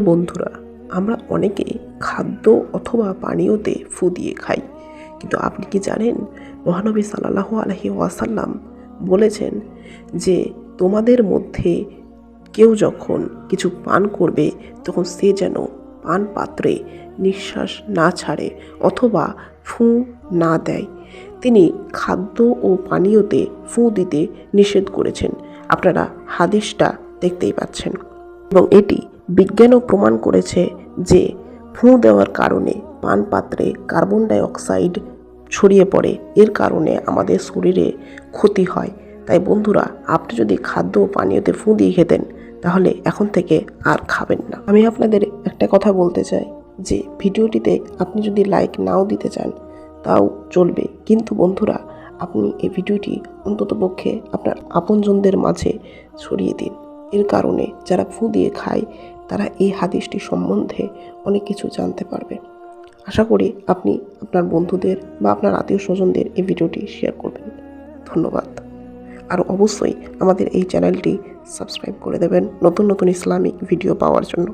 বন্ধুরা, আমরা অনেকে খাদ্য অথবা পানীয়তে ফু দিয়ে খাই। কিন্তু আপনি কি জানেন, মহানবী সাল্লাহ আলহি ওয়াসাল্লাম বলেছেন যে তোমাদের মধ্যে কেউ যখন কিছু পান করবে, তখন সে যেন পান পাত্রে নিঃশ্বাস না ছাড়ে অথবা ফু না দেয়। তিনি খাদ্য ও পানীয়তে ফু দিতে নিষেধ করেছেন। আপনারা হাদিসটা দেখতেই পাচ্ছেন। এবং এটি বিজ্ঞানও প্রমাণ করেছে যে ফু দেওয়ার কারণে পান পাত্রে কার্বন ডাই অক্সাইড ছড়িয়ে পড়ে। এর কারণে আমাদের শরীরে ক্ষতি হয়। তাই বন্ধুরা, আপনি যদি খাদ্য ও পানীয়তে ফু দিয়ে খেতেন, তাহলে এখন থেকে আর খাবেন না। আমি আপনাদের একটা কথা বলতে চাই যে, ভিডিওটিতে আপনি যদি লাইক নাও দিতে চান, তাও চলবে। কিন্তু বন্ধুরা, আপনি এই ভিডিওটি অন্ততপক্ষে আপনার আপনজনদের মাঝে ছড়িয়ে দিন। এর কারণে যারা ফু দিয়ে খায় তারা এই হাদিসটি সম্বন্ধে অনেক কিছু জানতে পারবে। আশা করি আপনি আপনার বন্ধুদের বা আপনার আত্মীয় স্বজনদের এই ভিডিওটি শেয়ার করবেন। ধন্যবাদ। আর অবশ্যই আমাদের এই চ্যানেলটি সাবস্ক্রাইব করে দেবেন নতুন নতুন ইসলামিক ভিডিও পাওয়ার জন্য।